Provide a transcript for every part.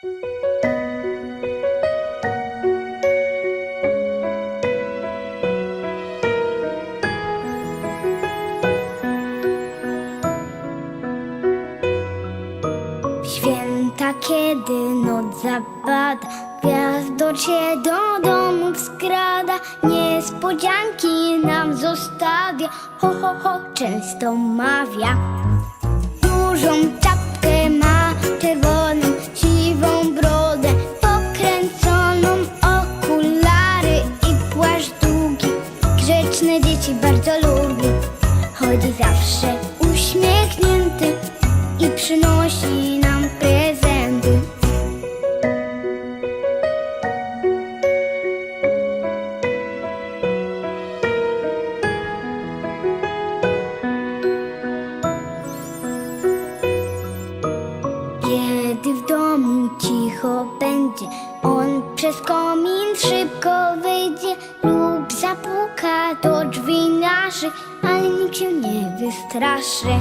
Święta, kiedy noc zapada, gwiazdo cię do domu skrada, niespodzianki nam zostawia, ho, ho, ho, często mawia. Dużą bardzo lubi, chodzi zawsze uśmiechnięty i przynosi nam prezenty. Kiedy w domu cicho będzie, on przez komin szybko wyjdzie ale nikt się nie wystraszy.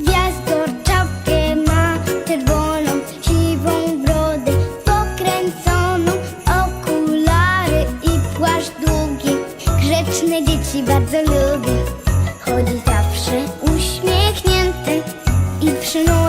Gwiazdor czapkę ma czerwoną, siwą brodę, pokręconą, okulary i płaszcz długi. Grzeczne dzieci bardzo lubi, chodzi zawsze uśmiechnięty i przynosi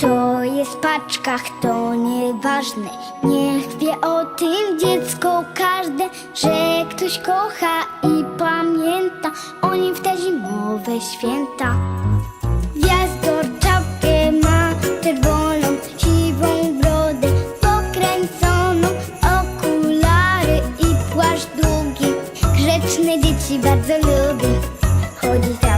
Co jest w paczkach, to nieważne. Niech wie o tym dziecko każde, że ktoś kocha i pamięta o nim w te zimowe święta. Gwiazdor czapkę ma czerwoną, siwą brodę, pokręconą, okulary i płaszcz długi. Grzeczne dzieci bardzo lubi, chodzi